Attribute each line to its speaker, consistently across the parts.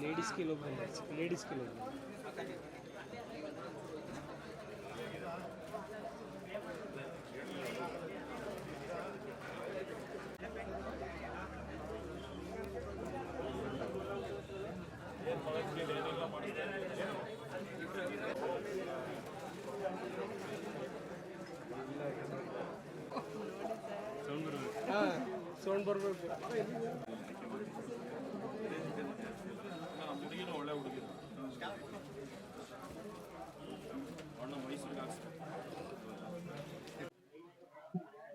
Speaker 1: Ladies के लोग हैं लेडीज़ के लोग हैं ಹಾಂ ಸೌಂಡ್ ಬರಬೇಕು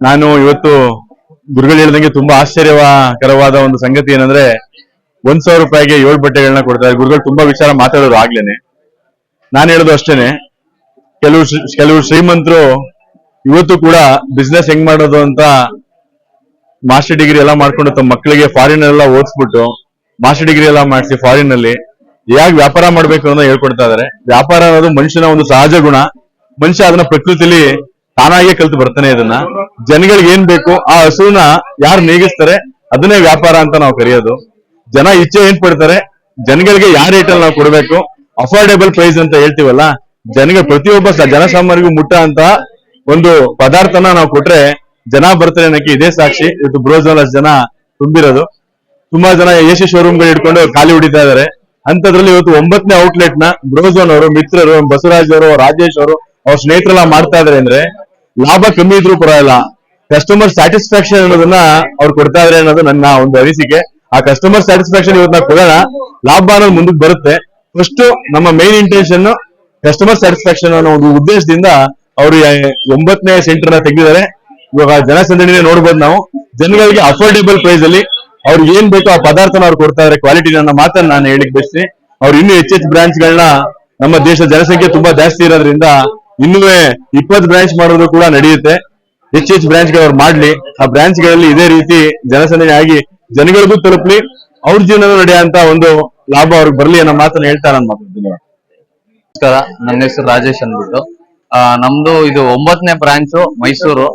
Speaker 2: ನಾನು ಇವತ್ತು ಗುರುಗಳು ಹೇಳ್ದಂಗೆ ತುಂಬಾ ಆಶ್ಚರ್ಯಕರವಾದ ಒಂದು ಸಂಗತಿ ಏನಂದ್ರೆ, ಒಂದ್ ಸಾವಿರ ರೂಪಾಯಿಗೆ ಏಳು ಬಟ್ಟೆಗಳನ್ನ ಕೊಡ್ತಾರೆ. ಗುರುಗಳು ತುಂಬಾ ವಿಚಾರ ಮಾತಾಡೋರು ಆಗ್ಲೇನೆ. ನಾನು ಹೇಳೋದು ಅಷ್ಟೇನೆ. ಕೆಲವು ಕೆಲವು ಶ್ರೀಮಂತರು ಇವತ್ತು ಕೂಡ ಬಿಸ್ನೆಸ್ ಹೆಂಗ್ ಮಾಡೋದು ಅಂತ ಮಾಸ್ಟರ್ ಡಿಗ್ರಿ ಎಲ್ಲ ಮಾಡ್ಕೊಂಡು ತಮ್ಮ ಮಕ್ಕಳಿಗೆ ಫಾರಿನ್ ಎಲ್ಲ ಓದಿಸ್ಬಿಟ್ಟು ಮಾಸ್ಟರ್ ಡಿಗ್ರಿ ಎಲ್ಲ ಮಾಡಿಸಿ ಫಾರಿನ್ ಅಲ್ಲಿ ಹೇಗೆ ವ್ಯಾಪಾರ ಮಾಡ್ಬೇಕು ಅನ್ನೋ ಹೇಳ್ಕೊಡ್ತಾ ಇದಾರೆ. ವ್ಯಾಪಾರ ಅನ್ನೋದು ಮನುಷ್ಯನ ಒಂದು ಸಹಜ ಗುಣ. ಮನುಷ್ಯ ಅದನ್ನ ಪ್ರಕೃತಿಲಿ ತಾನಾಗೆ ಕಲ್ತು ಬರ್ತಾನೆ ಇದನ್ನ. ಜನಗಳಿಗೆ ಏನ್ ಬೇಕು ಆ ಹಸುವನ್ನ ಯಾರು ನೀಗಿಸ್ತಾರೆ ಅದನ್ನೇ ವ್ಯಾಪಾರ ಅಂತ ನಾವು ಕರೆಯೋದು. ಜನ ಇಚ್ಛೆ ಏನ್ ಪಡ್ತಾರೆ? ಜನಗಳಿಗೆ ಯಾರ ರೇಟ್ ಅಲ್ಲಿ ನಾವು ಕೊಡ್ಬೇಕು? ಅಫೋರ್ಡೇಬಲ್ ಪ್ರೈಸ್ ಅಂತ ಹೇಳ್ತೀವಲ್ಲ ಜನಗಳ ಪ್ರತಿಯೊಬ್ಬ ಜನಸಾಮಾನ್ಯರಿಗೂ ಮುಟ್ಟ ಅಂತ ಒಂದು ಪದಾರ್ಥನ ನಾವು ಕೊಟ್ರೆ ಜನ ಬರ್ತಾರೆ ಅನ್ನಕ್ಕೆ ಇದೇ ಸಾಕ್ಷಿ. ಇವತ್ತು ಬ್ರೋಜ್ ಜನ ತುಂಬಿರೋದು. ತುಂಬಾ ಜನ ಎ ಶೋರೂಮ್ ಶೋರೂಮ್ಗಳು ಇಟ್ಕೊಂಡು ಖಾಲಿ ಹೊಡಿತಾ ಇದಾರೆ. ಅಂತದ್ರಲ್ಲಿ ಇವತ್ತು ಒಂಬತ್ತನೇ ಔಟ್ಲೆಟ್ನ ಬ್ರೋಜೋನ್ ಅವರು, ಮಿತ್ರರು, ಬಸವರಾಜ್ ಅವರು, ರಾಜೇಶ್ ಅವರು, ಅವ್ರ ಸ್ನೇಹಿತರೆಲ್ಲ ಮಾಡ್ತಾ ಇದಾರೆ ಅಂದ್ರೆ ಲಾಭ ಕಮ್ಮಿ ಇದ್ರು ಪರವಾಗಿಲ್ಲ. ಕಸ್ಟಮರ್ ಸ್ಯಾಟಿಸ್ಫ್ಯಾಕ್ಷನ್ ಅನ್ನೋದನ್ನ ಅವ್ರು ಕೊಡ್ತಾ ಇದಾರೆ ಅನ್ನೋದು ನನ್ನ ಒಂದು ಅನಿಸಿಕೆ. ಆ ಕಸ್ಟಮರ್ ಸ್ಯಾಟಿಸ್ಫ್ಯಾಕ್ಷನ್ ಇವತ್ತು ನಾವು ಕೊಡೋಣ. ಲಾಭ ಅನ್ನೋದು ಮುಂದಕ್ಕೆ ಬರುತ್ತೆ. ಫಸ್ಟ್ ನಮ್ಮ ಮೇನ್ ಇಂಟೆನ್ಷನ್ ಕಸ್ಟಮರ್ ಸ್ಯಾಟಿಸ್ಫ್ಯಾಕ್ಷನ್ ಅನ್ನೋ ಒಂದು ಉದ್ದೇಶದಿಂದ ಅವರು ಒಂಬತ್ತನೇ ಸೆಂಟರ್ನ ತೆಗೆದಿದ್ದಾರೆ. ಇವಾಗ ಜನಸಂದಣಿನೇ ನೋಡ್ಬೋದು ನಾವು. ಜನಗಳಿಗೆ ಅಫೋರ್ಡೆಬಲ್ ಪ್ರೈಸ್ ಅಲ್ಲಿ ಅವ್ರಿಗೆ ಏನ್ ಬೇಕೋ ಆ ಪದಾರ್ಥನ ಅವ್ರು ಕೊಡ್ತಾ ಇದಾರೆ. ಕ್ವಾಲಿಟಿ ಮಾತನ್ನ ನಾನು ಹೇಳಿಕ್ ಬಯಸ್ತೀನಿ ಅವ್ರು ಇನ್ನೂ ಹೆಚ್ಚು ಬ್ರಾಂಚ್ ಗಳನ್ನ ನಮ್ಮ ದೇಶ ಜನಸಂಖ್ಯೆ ತುಂಬಾ ಜಾಸ್ತಿ ಇರೋದ್ರಿಂದ ಇನ್ನೂ ಇಪ್ಪತ್ ಬ್ರಾಂಚ್ ಮಾಡೋದು ಕೂಡ ನಡೆಯುತ್ತೆ. ಹೆಚ್ಚು ಹೆಚ್ಚು ಬ್ರಾಂಚ್ ಅವ್ರು ಮಾಡ್ಲಿ. ಆ ಬ್ರಾಂಚ್ಗಳಲ್ಲಿ ಇದೇ ರೀತಿ ಜನಸಂದಣಿ ಆಗಿ ಜನಗಳಿಗೂ ತಲುಪಲಿ, ಅವ್ರ ಜೀವನ ನಡೆಯುವಂತ ಒಂದು ಲಾಭ ಅವ್ರಿಗೆ ಬರ್ಲಿ ಅನ್ನೋ ಮಾತನ್ನ ಹೇಳ್ತಾ ನಾನು ಮಾತಾಡ್ತೀನಿ
Speaker 3: ನಮಸ್ಕಾರ. ನನ್ನ ಹೆಸರು ರಾಜೇಶ್ ಅಂದ್ಬಿಟ್ಟು. ನಮ್ದು ಇದು ಒಂಬತ್ತನೇ ಬ್ರಾಂಚ್ ಮೈಸೂರು.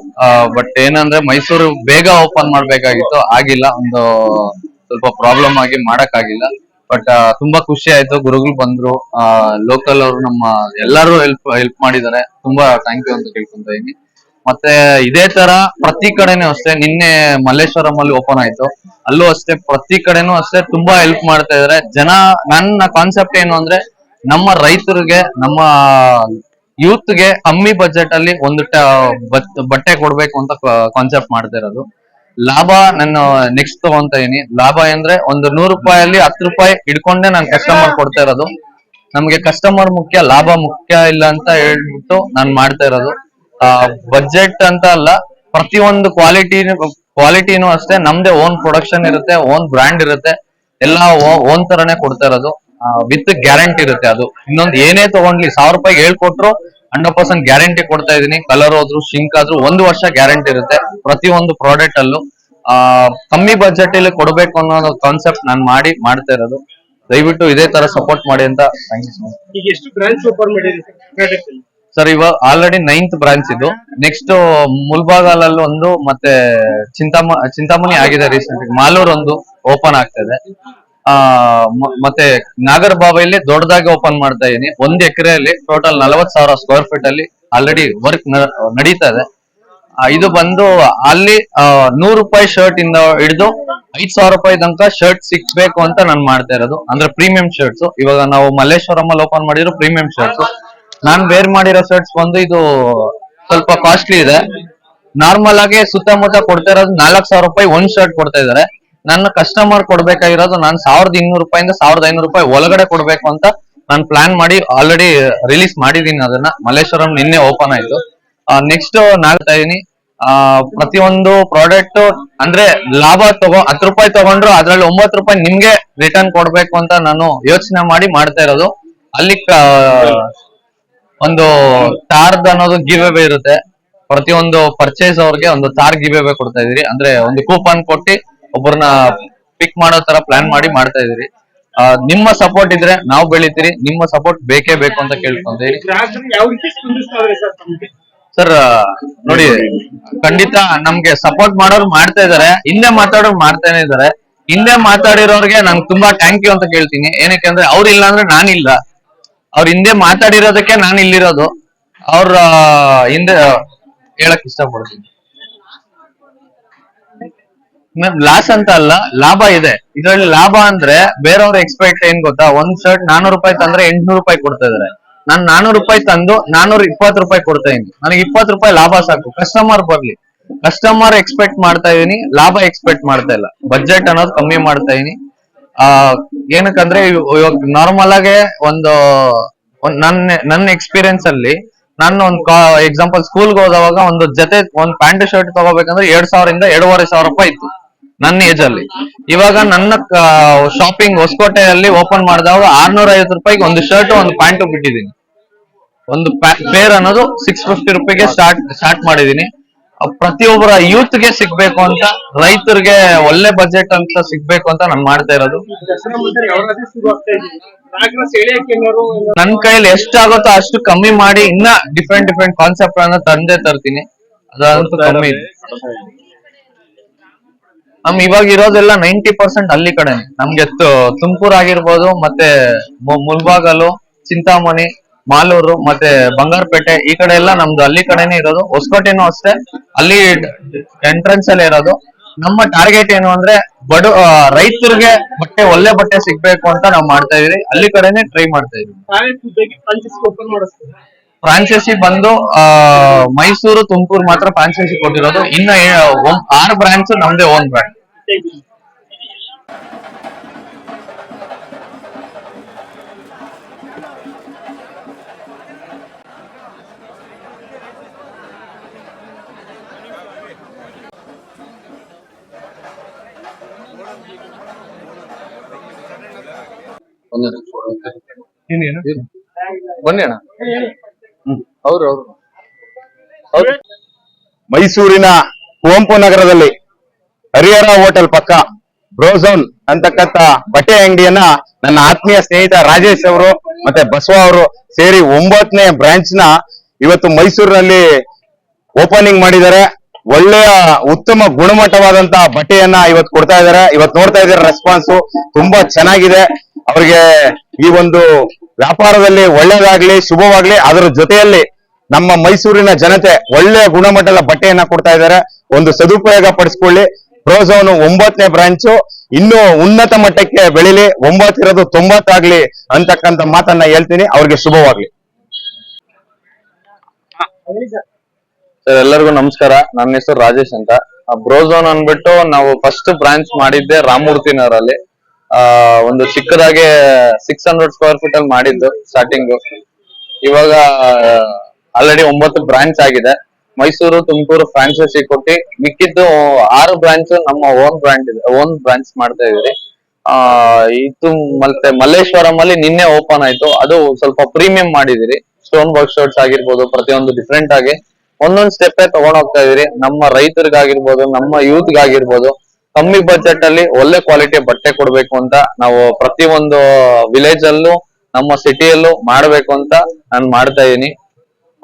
Speaker 3: ಬಟ್ ಏನಂದ್ರೆ ಮೈಸೂರು ಬೇಗ ಓಪನ್ ಮಾಡ್ಬೇಕಾಗಿತ್ತು. ಆಗಿಲ್ಲ. ಒಂದು ಸ್ವಲ್ಪ ಪ್ರಾಬ್ಲಮ್ ಆಗಿ ಮಾಡಕ್ ಆಗಿಲ್ಲ ಬಟ್ ತುಂಬಾ ಖುಷಿ ಆಯ್ತು. ಗುರುಗಳು ಬಂದ್ರು. ಲೋಕಲ್ ಅವರು ನಮ್ಮ ಎಲ್ಲರೂ ಹೆಲ್ಪ್ ಹೆಲ್ಪ್ ಮಾಡಿದ್ದಾರೆ. ತುಂಬಾ ಥ್ಯಾಂಕ್ ಯು ಅಂತ ಕೇಳ್ಕೊಂತ ಇದೀನಿ ಮತ್ತೆ ಇದೇ ತರ ಪ್ರತಿ ಕಡೆನೂ ಅಷ್ಟೇ. ನಿನ್ನೆ ಮಲ್ಲೇಶ್ವರಂ ಅಲ್ಲಿ ಓಪನ್ ಆಯ್ತು. ಅಲ್ಲೂ ಅಷ್ಟೇ ಪ್ರತಿ ಕಡೆನೂ ಅಷ್ಟೇ ತುಂಬಾ ಹೆಲ್ಪ್ ಮಾಡ್ತಾ ಇದಾರೆ ಜನ, ನನ್ನ ಕಾನ್ಸೆಪ್ಟ್ ಏನು ಅಂದ್ರೆ ನಮ್ಮ ರೈತರಿಗೆ, ನಮ್ಮ ಯೂತ್ಗೆ ಕಮ್ಮಿ ಬಜೆಟ್ ಅಲ್ಲಿ ಒಂದು ಬಟ್ಟೆ ಕೊಡ್ಬೇಕು ಅಂತ ಕಾನ್ಸೆಪ್ಟ್ ಮಾಡ್ತಾ ಇರೋದು ಲಾಭ ನಾನು ನೆಕ್ಸ್ಟ್ ತಗೊಂತ ಇದೀನಿ. ಲಾಭ ಅಂದ್ರೆ ಒಂದು ನೂರು ರೂಪಾಯಲ್ಲಿ ಹತ್ತು ರೂಪಾಯಿ ಇಡ್ಕೊಂಡೆ ನಾನು ಕಸ್ಟಮರ್ ಕೊಡ್ತಾ ಇರೋದು. ನಮ್ಗೆ ಕಸ್ಟಮರ್ ಮುಖ್ಯ, ಲಾಭ ಮುಖ್ಯ ಇಲ್ಲ ಅಂತ ಹೇಳ್ಬಿಟ್ಟು ನಾನು ಮಾಡ್ತಾ ಇರೋದು. ಬಜೆಟ್ ಅಂತ ಅಲ್ಲ, ಪ್ರತಿಯೊಂದು ಕ್ವಾಲಿಟಿ ಕ್ವಾಲಿಟಿನೂ ಅಷ್ಟೇ, ನಮ್ದೇ ಓನ್ ಪ್ರೊಡಕ್ಷನ್ ಇರುತ್ತೆ ಓನ್ ಬ್ರ್ಯಾಂಡ್ ಇರುತ್ತೆ. ಎಲ್ಲ ಓನ್ ತರನೇ ಕೊಡ್ತಾ ಇರೋದು. ವಿತ್ ಗ್ಯಾರಂಟಿ ಇರುತ್ತೆ ಅದು. ಇನ್ನೊಂದು ಏನೇ ತಗೊಂಡ್ಲಿ ಸಾವಿರ ರೂಪಾಯಿ ಹೇಳ್ಕೊಟ್ರು ಹಂಡ್ರೆಡ್ ಪರ್ಸೆಂಟ್ ಗ್ಯಾರಂಟಿ ಕೊಡ್ತಾ ಇದೀನಿ. ಕಲರ್ ಹೋದ್ರು ಶಿಂಕ್ ಆದ್ರೂ ಒಂದು ವರ್ಷ ಗ್ಯಾರಂಟಿ ಇರುತ್ತೆ ಪ್ರತಿಯೊಂದು ಪ್ರಾಡಕ್ಟ್ ಅಲ್ಲೂ. ಆ ಕಮ್ಮಿ ಬಜೆಟ್ ಅಲ್ಲಿ ಕೊಡ್ಬೇಕು ಅನ್ನೋ ಕಾನ್ಸೆಪ್ಟ್ ನಾನು ಮಾಡಿ ಮಾಡ್ತಾ ಇರೋದು. ದಯವಿಟ್ಟು ಇದೇ ತರ ಸಪೋರ್ಟ್ ಮಾಡಿ ಅಂತ
Speaker 1: ಈಗ ಎಷ್ಟು ಬ್ರಾಂಚ್ ಓಪನ್
Speaker 3: ಸರ್? ಇವಾಗ ಆಲ್ರೆಡಿ ನೈನ್ತ್ ಬ್ರಾಂಚ್ ಇದು. ನೆಕ್ಸ್ಟ್ ಮುಲ್ಬಾಗಲಲ್ಲಿ ಒಂದು ಮತ್ತೆ ಚಿಂತಾಮ ಚಿಂತಾಮಣಿ ಆಗಿದೆ ರೀಸೆಂಟ್ ಮಾಲೂರ್ ಒಂದು ಓಪನ್ ಆಗ್ತಾ ಇದೆ. ಆ ಮತ್ತೆ ನಾಗರಬಾವಿಯಲ್ಲಿ ದೊಡ್ಡದಾಗಿ ಓಪನ್ ಮಾಡ್ತಾ ಇದೀನಿ. ಒಂದ್ ಎಕರೆಯಲ್ಲಿ ಟೋಟಲ್ ನಲವತ್ ಸಾವಿರ ಸ್ಕ್ವೇರ್ ಫೀಟ್ ಅಲ್ಲಿ ಆಲ್ರೆಡಿ ವರ್ಕ್ ನಡೀತಾ ಇದೆ. ಇದು ಬಂದು ಅಲ್ಲಿ ನೂರು ರೂಪಾಯಿ ಶರ್ಟ್ ಇಂದ ಹಿಡಿದು ಐದ್ ಸಾವಿರ ರೂಪಾಯಿ ತನಕ ಶರ್ಟ್ ಸಿಕ್ಬೇಕು ಅಂತ ನಾನು ಮಾಡ್ತಾ ಇರೋದು. ಅಂದ್ರೆ ಪ್ರೀಮಿಯಂ ಶರ್ಟ್ಸ್ ಇವಾಗ ನಾವು ಮಲ್ಲೇಶ್ವರಂ ಅಲ್ಲಿ ಓಪನ್ ಮಾಡಿರೋ ಪ್ರೀಮಿಯಂ ಶರ್ಟ್ಸ್ ನಾನ್ ವೇರ್ ಮಾಡಿರೋ ಶರ್ಟ್ಸ್ ಬಂದು ಇದು ಸ್ವಲ್ಪ ಕಾಸ್ಟ್ಲಿ ಇದೆ. ನಾರ್ಮಲ್ ಆಗಿ ಸುತ್ತಮುತ್ತ ಕೊಡ್ತಾ ಇರೋದು ನಾಲ್ಕ್ ಸಾವಿರ ರೂಪಾಯಿ ಒಂದ್ ಶರ್ಟ್ ಕೊಡ್ತಾ ಇದಾರೆ ನನ್ನ ಕಸ್ಟಮರ್ ಕೊಡ್ಬೇಕಾಗಿರೋದು ನಾನು ಸಾವಿರದ ಇನ್ನೂರು ರೂಪಾಯಿಂದ ಸಾವಿರದ ಐನೂರು ರೂಪಾಯಿ ಒಳಗಡೆ ಕೊಡ್ಬೇಕು ಅಂತ ನಾನು ಪ್ಲಾನ್ ಮಾಡಿ ಆಲ್ರೆಡಿ ರಿಲೀಸ್ ಮಾಡಿದೀನಿ ಅದನ್ನ. ಮಲ್ಲೇಶ್ವರಂ ನಿನ್ನೆ ಓಪನ್ ಆಯ್ತು. ನೆಕ್ಸ್ಟ್ ನಾಳ್ತಾ ಇದೀನಿ. ಆ, ಪ್ರತಿಯೊಂದು ಪ್ರಾಡಕ್ಟ್ ಅಂದ್ರೆ ಲಾಭ ತಗೋ, ಹತ್ತು ರೂಪಾಯಿ ತಗೊಂಡ್ರು ಅದ್ರಲ್ಲಿ ಒಂಬತ್ತು ರೂಪಾಯಿ ನಿಮ್ಗೆ ರಿಟರ್ನ್ ಕೊಡ್ಬೇಕು ಅಂತ ನಾನು ಯೋಚನೆ ಮಾಡಿ ಮಾಡ್ತಾ ಇರೋದು. ಅಲ್ಲಿ ಒಂದು ಟಾರ್ದ್ ಅನ್ನೋದು ಗಿವ್ ಇರುತ್ತೆ. ಪ್ರತಿಯೊಂದು ಪರ್ಚೇಸ್ ಅವ್ರಿಗೆ ಒಂದು ತಾರ್ ಗಿವ್ ಕೊಡ್ತಾ ಇದೀರಿ ಅಂದ್ರೆ ಒಂದು ಕೂಪನ್ ಕೊಟ್ಟು ಒಬ್ಬರನ್ನ ಪಿಕ್ ಮಾಡೋ ತರ ಪ್ಲಾನ್ ಮಾಡಿ ಮಾಡ್ತಾ ಇದೀರಿ ನಿಮ್ಮ ಸಪೋರ್ಟ್ ಇದ್ರೆ ನಾವು ಬೆಳಿತೀರಿ, ನಿಮ್ಮ ಸಪೋರ್ಟ್ ಬೇಕೇ ಬೇಕು ಅಂತ
Speaker 1: ಸ್ಪಂದಿಸ್ತಾರೆ ಸರ್
Speaker 3: ನೋಡಿ, ಖಂಡಿತ ನಮ್ಗೆ ಸಪೋರ್ಟ್ ಮಾಡೋರು ಮಾಡ್ತಾ ಇದಾರೆ ಹಿಂದೆ ಮಾತಾಡೋರು ಮಾಡ್ತಾನೆ ಇದಾರೆ ಹಿಂದೆ ಮಾತಾಡಿರೋರ್ಗೆ ನಂಗೆ ತುಂಬಾ ಥ್ಯಾಂಕ್ ಯು ಅಂತ ಕೇಳ್ತೀನಿ. ಏನಕ್ಕೆ ಅಂದ್ರೆ ಅವ್ರು ಇಲ್ಲ ಅಂದ್ರೆ ನಾನಿಲ್ಲ ಅವ್ರ ಹಿಂದೆ ಮಾತಾಡಿರೋದಕ್ಕೆ ನಾನು ಇಲ್ಲಿರೋದು. ಅವ್ರ ಹಿಂದೆ ಹೇಳಕ್ ಇಷ್ಟಪಡ್ತೀನಿ. ಲಾಸ್ ಅಂತ ಅಲ್ಲ, ಲಾಭ ಇದೆ. ಇದರಲ್ಲಿ ಲಾಭ ಅಂದ್ರೆ ಬೇರೆಯವ್ರ ಎಕ್ಸ್ಪೆಕ್ಟ್ ಏನ್ ಗೊತ್ತಾ? ಒಂದ್ ಶರ್ಟ್ ನಾನೂರು ರೂಪಾಯಿ ತಂದ್ರೆ ಎಂಟ್ನೂರು ರೂಪಾಯಿ ಕೊಡ್ತಾ ಇದಾರೆ. ನಾನ್ ನಾನೂರು ರೂಪಾಯಿ ತಂದು ನಾನೂರ ಇಪ್ಪತ್ತು ರೂಪಾಯಿ ಕೊಡ್ತಾ ಇದೀನಿ ನನಗೆ ಇಪ್ಪತ್ತು ರೂಪಾಯಿ ಲಾಭ ಸಾಕು. ಕಸ್ಟಮರ್ ಬರ್ಲಿ. ಕಸ್ಟಮರ್ ಎಕ್ಸ್ಪೆಕ್ಟ್ ಮಾಡ್ತಾ ಇದೀನಿ ಲಾಭ ಎಕ್ಸ್ಪೆಕ್ಟ್ ಮಾಡ್ತಾ ಇಲ್ಲ. ಬಜೆಟ್ ಅನ್ನೋದು ಕಮ್ಮಿ ಮಾಡ್ತಾ ಇದೀನಿ ಆ, ಏನಕ್ಕಂದ್ರೆ ಇವ್- ಇವಾಗ ನಾರ್ಮಲ್ ಆಗಿ ಒಂದು ನನ್ನ ನನ್ನ ಎಕ್ಸ್ಪೀರಿಯನ್ಸ್ ಅಲ್ಲಿ ನಾನು ಒಂದು ಎಕ್ಸಾಂಪಲ್ ಸ್ಕೂಲ್ಗೆ ಹೋದವಾಗ ಒಂದು ಜೊತೆ ಒಂದು ಪ್ಯಾಂಟ್ ಶರ್ಟ್ ತಗೋಬೇಕಂದ್ರೆ ಎರಡ್ ಸಾವಿರದಿಂದ ಎರಡೂವರೆ ಸಾವಿರ ರೂಪಾಯಿ ಇತ್ತು. ನನ್ನ ಏಜ್ ಅಲ್ಲಿ. ಇವಾಗ ನನ್ನ ಶಾಪಿಂಗ್ ಹೊಸಕೋಟೆಯಲ್ಲಿ ಓಪನ್ ಮಾಡಿದಾಗ ಆರ್ನೂರ ಐವತ್ತು ರೂಪಾಯಿಗೆ ಒಂದು ಶರ್ಟ್ ಒಂದು ಪ್ಯಾಂಟ್ ಬಿಟ್ಟಿದ್ದೀನಿ. ಒಂದು ಪೇರ್ ಅನ್ನೋದು ಸಿಕ್ಸ್ ಫಿಫ್ಟಿ ರುಪಿಗೆ ಸ್ಟಾರ್ಟ್ ಸ್ಟಾರ್ಟ್ ಮಾಡಿದೀನಿ ಪ್ರತಿಯೊಬ್ಬರ ಯೂತ್ಗೆ ಸಿಗ್ಬೇಕು ಅಂತ, ರೈತರಿಗೆ ಒಳ್ಳೆ ಬಜೆಟ್ ಅಂತ ಸಿಗ್ಬೇಕು ಅಂತ ನಾನು ಮಾಡ್ತಾ ಇರೋದು. ನನ್ ಕೈಯಲ್ಲಿ ಎಷ್ಟಾಗುತ್ತೋ ಅಷ್ಟು ಕಮ್ಮಿ ಮಾಡಿ, ಇನ್ನ ಡಿಫ್ರೆಂಟ್ ಡಿಫ್ರೆಂಟ್ ಕಾನ್ಸೆಪ್ಟ್ ಅನ್ನ ತಂದೆ ತರ್ತೀನಿ. ಅದಂತೂ ಕಮ್ಮಿ ನಮ್ ಇವಾಗ ಇರೋದೆಲ್ಲ ನೈಂಟಿ ಪರ್ಸೆಂಟ್ ಅಲ್ಲಿ ಕಡೆ ನಮ್ಗೆ ತುಮಕೂರ್ ಆಗಿರ್ಬೋದು, ಮತ್ತೆ ಮುಲ್ಬಾಗಲು, ಚಿಂತಾಮಣಿ, ಮಾಲೂರು, ಮತ್ತೆ ಬಂಗಾರಪೇಟೆ ಈ ಕಡೆ ಎಲ್ಲ ನಮ್ದು ಅಲ್ಲಿ ಕಡೆನೇ ಇರೋದು. ಹೊಸಕೋಟೆನೂ ಅಷ್ಟೇ. ಅಲ್ಲಿ ಎಂಟ್ರೆನ್ಸ್ ಅಲ್ಲಿ ಇರೋದು. ನಮ್ಮ ಟಾರ್ಗೆಟ್ ಏನು ಅಂದ್ರೆ ಬಡ ರೈತರಿಗೆ ಬಟ್ಟೆ, ಒಳ್ಳೆ ಬಟ್ಟೆ ಸಿಗ್ಬೇಕು ಅಂತ ನಾವು ಮಾಡ್ತಾ ಇದೀವಿ. ಅಲ್ಲಿ ಕಡೆನೆ ಟ್ರೈ ಮಾಡ್ತಾ ಇದೀವಿ.
Speaker 1: ಫ್ರಾಂಚೈಸಿ
Speaker 3: ಬಂದು ಮೈಸೂರು, ತುಮಕೂರು ಮಾತ್ರ ಫ್ರಾಂಚೈಸಿ ಕೊಟ್ಟಿರೋದು. ಇನ್ನ ಆರು ಬ್ರಾಂಚ್ ನಮ್ದೇ ಓನ್ ಬ್ರ್ಯಾಂಡ್ ಬನ್ನಿ ಅಣ್ಣ. ಅವ್ರು ಅವ್ರು
Speaker 2: ಮೈಸೂರಿನ ಕುವೆಂಪು ನಗರದಲ್ಲಿ ಹರಿಹರ ಹೋಟೆಲ್ ಪಕ್ಕ ಬ್ರೋಝೋನ್ ಅಂತಕ್ಕಂತ ಬಟ್ಟೆ ಅಂಗಡಿಯನ್ನ ನನ್ನ ಆತ್ಮೀಯ ಸ್ನೇಹಿತ ರಾಜೇಶ್ ಅವರು ಮತ್ತೆ ಬಸವ ಅವರು ಸೇರಿ ಒಂಬತ್ತನೇ ಬ್ರಾಂಚ್ ಇವತ್ತು ಮೈಸೂರಿನಲ್ಲಿ ಓಪನಿಂಗ್ ಮಾಡಿದ್ದಾರೆ. ಒಳ್ಳೆಯ ಉತ್ತಮ ಗುಣಮಟ್ಟವಾದಂತಹ ಬಟ್ಟೆಯನ್ನ ಇವತ್ತು ಕೊಡ್ತಾ ಇದ್ದಾರೆ. ಇವತ್ತು ನೋಡ್ತಾ ಇದ್ದಾರೆ ರೆಸ್ಪಾನ್ಸ್ ತುಂಬಾ ಚೆನ್ನಾಗಿದೆ. ಅವ್ರಿಗೆ ಈ ಒಂದು ವ್ಯಾಪಾರದಲ್ಲಿ ಒಳ್ಳೇದಾಗ್ಲಿ, ಶುಭವಾಗ್ಲಿ, ಅದರ ಜೊತೆಯಲ್ಲಿ ನಮ್ಮ ಮೈಸೂರಿನ ಜನತೆ ಒಳ್ಳೆಯ ಗುಣಮಟ್ಟದ ಬಟ್ಟೆಯನ್ನ ಕೊಡ್ತಾ ಇದ್ದಾರೆ. ಒಂದು ಸದುಪಯೋಗ ಪಡಿಸ್ಕೊಳ್ಳಿ. ಪ್ರೋಝೋನ್ ಒಂಬತ್ತನೇ ಬ್ರಾಂಚು ಇನ್ನೂ ಉನ್ನತ ಮಟ್ಟಕ್ಕೆ ಬೆಳಿಲಿ ಒಂಬತ್ತಿರೋದು ತೊಂಬತ್ತಾಗ್ಲಿ ಅಂತಕ್ಕಂತ ಮಾತನ್ನ ಹೇಳ್ತೀನಿ. ಅವ್ರಿಗೆ ಶುಭವಾಗ್ಲಿ.
Speaker 3: ಸರ್, ಎಲ್ಲರಿಗೂ ನಮಸ್ಕಾರ. ನನ್ನ ಹೆಸರು ರಾಜೇಶ್ ಅಂತ. ಬ್ರೋಝೋನ್ ಅನ್ಬಿಟ್ಟು ನಾವು ಫಸ್ಟ್ ಬ್ರಾಂಚ್ ಮಾಡಿದ್ದೆ ರಾಮಮೂರ್ತಿ ನಗರಲ್ಲಿ ಆ, ಒಂದು ಚಿಕ್ಕದಾಗೆ ಸಿಕ್ಸ್ ಹಂಡ್ರೆಡ್ ಸ್ಕ್ವೇರ್ ಫೀಟ್ ಅಲ್ಲಿ ಮಾಡಿದ್ದು ಸ್ಟಾರ್ಟಿಂಗ್ ಇವಾಗ ಆಲ್ರೆಡಿ ಒಂಬತ್ತು ಬ್ರಾಂಚ್ ಆಗಿದೆ. ಮೈಸೂರು, ತುಮಕೂರು ಫ್ರಾಂಚೈಸಿ ಕೊಟ್ಟಿ ಮಿಕ್ಕಿದ್ದು ಆರು ಬ್ರಾಂಚ್ ನಮ್ಮ ಓನ್ ಬ್ರಾಂಡ್ ಇದೆ ಓನ್ ಬ್ರಾಂಚ್ ಮಾಡ್ತಾ ಇದೀವಿ ಆ, ಇದು ಮತ್ತೆ ಮಲ್ಲೇಶ್ವರಂ ಅಲ್ಲಿ ನಿನ್ನೆ ಓಪನ್ ಆಯ್ತು. ಅದು ಸ್ವಲ್ಪ ಪ್ರೀಮಿಯಂ ಮಾಡಿದಿರಿ ಸ್ಟೋನ್ ವರ್ಕ್ ಶರ್ಟ್ಸ್ ಆಗಿರ್ಬೋದು, ಪ್ರತಿಯೊಂದು ಡಿಫ್ರೆಂಟ್ ಆಗಿ ಒಂದೊಂದ್ ಸ್ಟೆಪ್ ತಗೊಂಡ್ ಹೋಗ್ತಾ ಇದೀರಿ ನಮ್ಮ ರೈತರಿಗಾಗಿರ್ಬೋದು, ನಮ್ಮ ಯೂತ್ ಗಾಗಿರ್ಬೋದು ಕಮ್ಮಿ ಬಜೆಟ್ ಅಲ್ಲಿ ಒಳ್ಳೆ ಕ್ವಾಲಿಟಿ ಬಟ್ಟೆ ಕೊಡ್ಬೇಕು ಅಂತ ನಾವು ಪ್ರತಿಯೊಂದು ವಿಲೇಜ್ ಅಲ್ಲೂ, ನಮ್ಮ ಸಿಟಿಯಲ್ಲೂ ಮಾಡ್ಬೇಕು ಅಂತ ನಾನು ಮಾಡ್ತಾ ಇದೀನಿ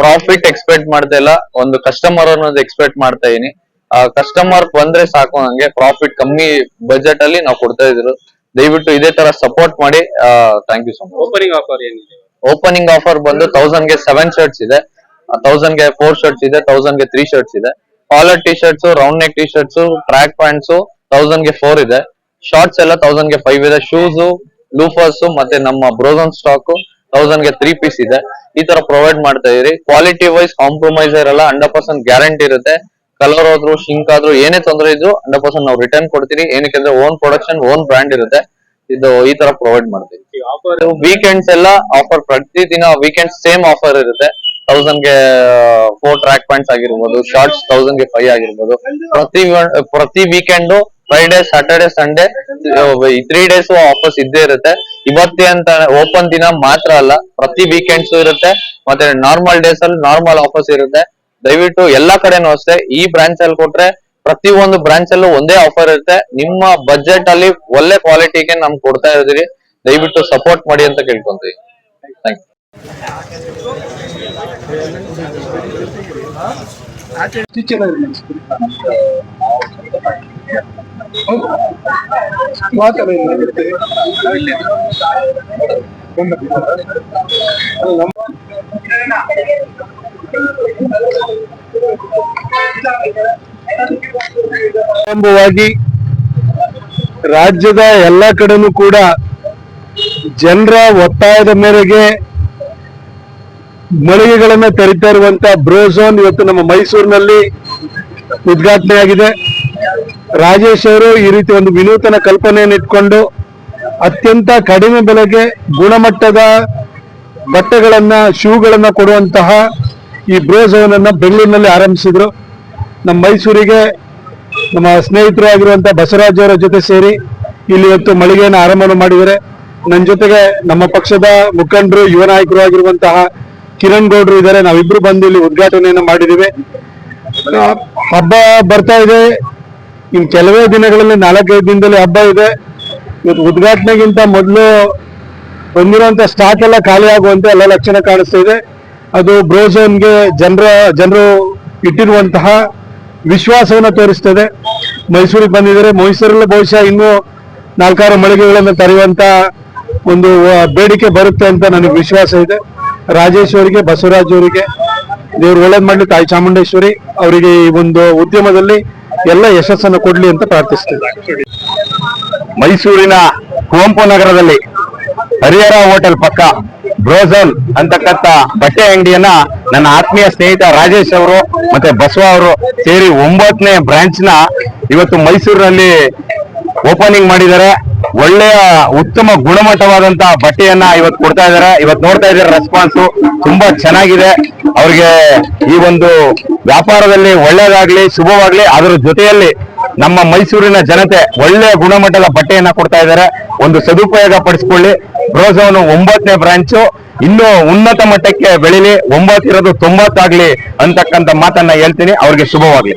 Speaker 3: ಪ್ರಾಫಿಟ್ ಎಕ್ಸ್ಪೆಕ್ಟ್ ಮಾಡ್ತಾ ಇಲ್ಲ. ಒಂದು ಕಸ್ಟಮರ್ ಅನ್ನೋದು ಎಕ್ಸ್ಪೆಕ್ಟ್ ಮಾಡ್ತಾ ಇದೀನಿ. ಆ ಕಸ್ಟಮರ್ ಬಂದ್ರೆ ಸಾಕು ನಂಗೆ. ಪ್ರಾಫಿಟ್ ಕಮ್ಮಿ ಬಜೆಟ್ ಅಲ್ಲಿ ನಾವು ಕೊಡ್ತಾ ಇದ್ರು. ದಯವಿಟ್ಟು ಇದೇ ತರ ಸಪೋರ್ಟ್ ಮಾಡಿ. Thank you so much
Speaker 1: opening offer ಏನಿದೆ?
Speaker 3: ಓಪನಿಂಗ್ ಆಫರ್ ಬಂದು ತೌಸಂಡ್ಗೆ ಸೆವೆನ್ ಶರ್ಟ್ಸ್ ಇದೆ. ತೌಸಂಡ್ಗೆ ಫೋರ್ ಶರ್ಟ್ಸ್ ಇದೆ ತೌಸಂಡ್ಗೆ ತ್ರೀ ಶರ್ಟ್ಸ್ ಇದೆ. Collar T shirts round neck T shirts track pants ತೌಸಂಡ್ಗೆ four ಇದೆ. ಶಾರ್ಟ್ಸ್ ಎಲ್ಲ ತೌಸಂಡ್ಗೆ ಫೈವ್ ಇದೆ. ಶೂಸ್ ಲೂಫರ್ಸ್ ಮತ್ತೆ ನಮ್ಮ ಬ್ರೋಸನ್ ಸ್ಟಾಕ್ ತೌಸಂಡ್ಗೆ ತ್ರೀ ಪೀಸ್ ಇದೆ. ಈ ತರ ಪ್ರೊವೈಡ್ ಮಾಡ್ತಾ ಇದ್ರಿ ಕ್ವಾಲಿಟಿ ವೈಸ್ ಕಾಂಪ್ರಮೈಸ್ ಇರಲ್ಲ ಹಂಡ್ರೆಡ್ ಪರ್ಸೆಂಟ್ ಗ್ಯಾರಂಟಿ ಇರುತ್ತೆ. ಕಲರ್ ಆದ್ರೂ ಶಿಂಕ್ ಆದ್ರೂ ಏನೇ ತೊಂದರೆ ಇದ್ರು ಹಂಡ್ರೆಡ್ ಪರ್ಸೆಂಟ್ ನಾವು ರಿಟರ್ನ್ ಕೊಡ್ತೀವಿ ಏನಕ್ಕೆ ಅಂದ್ರೆ ಓನ್ ಪ್ರೊಡಕ್ಷನ್ ಓನ್ ಬ್ರ್ಯಾಂಡ್ ಇರುತ್ತೆ. ಇದು ಈ ತರ ಪ್ರೊವೈಡ್ ಮಾಡ್ತೀವಿ.
Speaker 1: ಆಫರ್
Speaker 3: ವೀಕೆಂಡ್ಸ್ ಎಲ್ಲ ಆಫರ್ ಪ್ರತಿ ದಿನ ವೀಕೆಂಡ್ ಸೇಮ್ ಆಫರ್ ಇರುತ್ತೆ. ತೌಸಂಡ್ಗೆ ಫೋರ್ ಟ್ರ್ಯಾಕ್ ಪ್ಯಾಂಟ್ಸ್ ಆಗಿರ್ಬೋದು ಶಾರ್ಟ್ಸ್ ತೌಸಂಡ್ಗೆ ಫೈವ್ ಆಗಿರ್ಬೋದು. ಪ್ರತಿ ಪ್ರತಿ ವೀಕೆಂಡ್ ಫ್ರೈಡೆ ಸ್ಯಾಟರ್ಡೆ ಸಂಡೇ ಈ ತ್ರೀ ಡೇಸ್ ಆಫರ್ಸ್ ಇದ್ದೇ ಇರುತ್ತೆ. ಇವತ್ತೇ ಅಂತ ಓಪನ್ ದಿನ ಮಾತ್ರ ಅಲ್ಲ, ಪ್ರತಿ ವೀಕೆಂಡ್ಸ್ ಇರುತ್ತೆ, ಮತ್ತೆ ನಾರ್ಮಲ್ ಡೇಸ್ ಅಲ್ಲಿ ನಾರ್ಮಲ್ ಆಫರ್ಸ್ ಇರುತ್ತೆ. ದಯವಿಟ್ಟು ಎಲ್ಲಾ ಕಡೆನೂ ಅಷ್ಟೇ, ಈ ಬ್ರಾಂಚ್ ಅಲ್ಲಿ ಕೊಟ್ರೆ ಪ್ರತಿ ಒಂದು ಬ್ರಾಂಚ್ ಅಲ್ಲೂ ಒಂದೇ ಆಫರ್ ಇರುತ್ತೆ. ನಿಮ್ಮ ಬಜೆಟ್ ಅಲ್ಲಿ ಒಳ್ಳೆ ಕ್ವಾಲಿಟಿಗೆ ನಮ್ ಕೊಡ್ತಾ ಇದ್ದೀರಿ. ದಯವಿಟ್ಟು ಸಪೋರ್ಟ್ ಮಾಡಿ ಅಂತ ಕೇಳ್ಕೊಂತೀವಿ. ಥ್ಯಾಂಕ್ ಯು
Speaker 4: ಪ್ರಾರಂಭವಾಗಿ ರಾಜ್ಯದ ಎಲ್ಲ ಕಡೆನೂ ಕೂಡ ಜನರ ಒತ್ತಾಯದ ಮೇರೆಗೆ ಮಳಿಗೆಗಳನ್ನ ತೆರಿತಾ ಇರುವಂತ ಬ್ರೋಝೋನ್ ಇವತ್ತು ನಮ್ಮ ಮೈಸೂರಿನಲ್ಲಿ ಉದ್ಘಾಟನೆ ಆಗಿದೆ ರಾಜೇಶ್ ಅವರು ಈ ರೀತಿ ಒಂದು ವಿನೂತನ ಕಲ್ಪನೆಯನ್ನು ಇಟ್ಕೊಂಡು ಅತ್ಯಂತ ಕಡಿಮೆ ಬೆಲೆಗೆ ಗುಣಮಟ್ಟದ ಬಟ್ಟೆಗಳನ್ನ, ಶೂಗಳನ್ನ ಕೊಡುವಂತಹ ಈ ಬ್ರೋಝೋನ್ ಅನ್ನ ಬೆಂಗಳೂರಿನಲ್ಲಿ ಆರಂಭಿಸಿದ್ರು. ನಮ್ಮ ಮೈಸೂರಿಗೆ ನಮ್ಮ ಸ್ನೇಹಿತರು ಆಗಿರುವಂತ ಬಸವರಾಜ್ ಅವರ ಜೊತೆ ಸೇರಿ ಇಲ್ಲಿ ಇವತ್ತು ಮಳಿಗೆಯನ್ನು ಆರಂಭ ಮಾಡಿದರೆ ನನ್ನ ಜೊತೆಗೆ ನಮ್ಮ ಪಕ್ಷದ ಮುಖಂಡರು, ಯುವ ನಾಯಕರು ಆಗಿರುವಂತಹ ಕಿರಣ್ ಗೌಡ್ರು ಇದ್ದಾರೆ. ನಾವಿಬ್ರು ಬಂದು ಇಲ್ಲಿ ಉದ್ಘಾಟನೆಯನ್ನು ಮಾಡಿದ್ದೀವಿ. ಹಬ್ಬ ಬರ್ತಾ ಇದೆ. ಇನ್ ಕೆಲವೇ ದಿನಗಳಲ್ಲಿ ನಾಲ್ಕೈದು ದಿನದಲ್ಲಿ ಹಬ್ಬ ಇದೆ. ಇವತ್ತು ಉದ್ಘಾಟನೆಗಿಂತ ಮೊದಲು ಬಂದಿರುವಂತ ಸ್ಟಾಕ್ ಎಲ್ಲ ಖಾಲಿ ಆಗುವಂತೆ ಎಲ್ಲ ಲಕ್ಷಣ ಕಾಣಿಸ್ತಾ ಇದೆ. ಅದು ಬ್ರೋಝೋನ್ಗೆ ಜನರ, ಜನರು ಇಟ್ಟಿರುವಂತಹ ವಿಶ್ವಾಸವನ್ನು ತೋರಿಸ್ತದೆ. ಮೈಸೂರಿಗೆ ಬಂದಿದ್ದಾರೆ. ಮೈಸೂರಲ್ಲಿ ಬಹುಶಃ ಇನ್ನೂ ನಾಲ್ಕಾರು ಮಳಿಗೆಗಳನ್ನು ತರೆಯುವಂತ ಒಂದು ಬೇಡಿಕೆ ಬರುತ್ತೆ ಅಂತ ನನಗೆ ವಿಶ್ವಾಸ ಇದೆ. ರಾಜೇಶ್ವರಿಗೆ ಬಸವರಾಜ್ ಅವರಿಗೆ, ದೇವ್ರು ಒಳ್ಳೇದ್ ಮಾಡ್ಲಿ ತಾಯಿ ಚಾಮುಂಡೇಶ್ವರಿ ಅವರಿಗೆ ಈ ಒಂದು ಉದ್ಯಮದಲ್ಲಿ ಎಲ್ಲ ಯಶಸ್ಸನ್ನು ಕೊಡಲಿ ಅಂತ ಪ್ರಾರ್ಥಿಸ್ತೇವೆ.
Speaker 5: ಮೈಸೂರಿನ ಕುವೆಂಪು ನಗರದಲ್ಲಿ ಹರಿಹರ ಹೋಟೆಲ್ ಪಕ್ಕ ಬ್ರೋಸಲ್ ಅಂತಕ್ಕಂಥ ಬಟ್ಟೆ ಅಂಗಡಿಯನ್ನ ನನ್ನ ಆತ್ಮೀಯ ಸ್ನೇಹಿತ ರಾಜೇಶ್ ಅವರು ಮತ್ತೆ ಬಸವ ಅವರು ಸೇರಿ ಒಂಬತ್ತನೇ ಬ್ರಾಂಚ್ ಇವತ್ತು ಮೈಸೂರಿನಲ್ಲಿ ಓಪನಿಂಗ್ ಮಾಡಿದ್ದಾರೆ. ಒಳ್ಳೆಯ ಉತ್ತಮ ಗುಣಮಟ್ಟವಾದಂತಹ ಬಟ್ಟೆಯನ್ನ ಇವತ್ತು ಕೊಡ್ತಾ ಇದ್ದಾರೆ ಇವತ್ತು ನೋಡ್ತಾ ಇದ್ದಾರೆ ರೆಸ್ಪಾನ್ಸ್ ತುಂಬಾ ಚೆನ್ನಾಗಿದೆ. ಅವ್ರಿಗೆ ಈ ಒಂದು ವ್ಯಾಪಾರದಲ್ಲಿ ಒಳ್ಳೇದಾಗ್ಲಿ, ಶುಭವಾಗ್ಲಿ, ಅದರ ಜೊತೆಯಲ್ಲಿ ನಮ್ಮ ಮೈಸೂರಿನ ಜನತೆ ಒಳ್ಳೆಯ ಗುಣಮಟ್ಟದ ಬಟ್ಟೆಯನ್ನ ಕೊಡ್ತಾ ಇದ್ದಾರೆ ಒಂದು ಸದುಪಯೋಗ ಪಡಿಸ್ಕೊಳ್ಳಿ. ಬ್ರೋಝೋನು ಒಂಬತ್ತನೇ ಬ್ರಾಂಚು ಇನ್ನು ಉನ್ನತ ಮಟ್ಟಕ್ಕೆ ಬೆಳಿಲಿ. ಒಂಬತ್ತಿರೋದು ತೊಂಬತ್ತಾಗ್ಲಿ ಅಂತಕ್ಕಂಥ ಮಾತನ್ನ ಹೇಳ್ತೀನಿ. ಅವ್ರಿಗೆ ಶುಭವಾಗ್ಲಿ.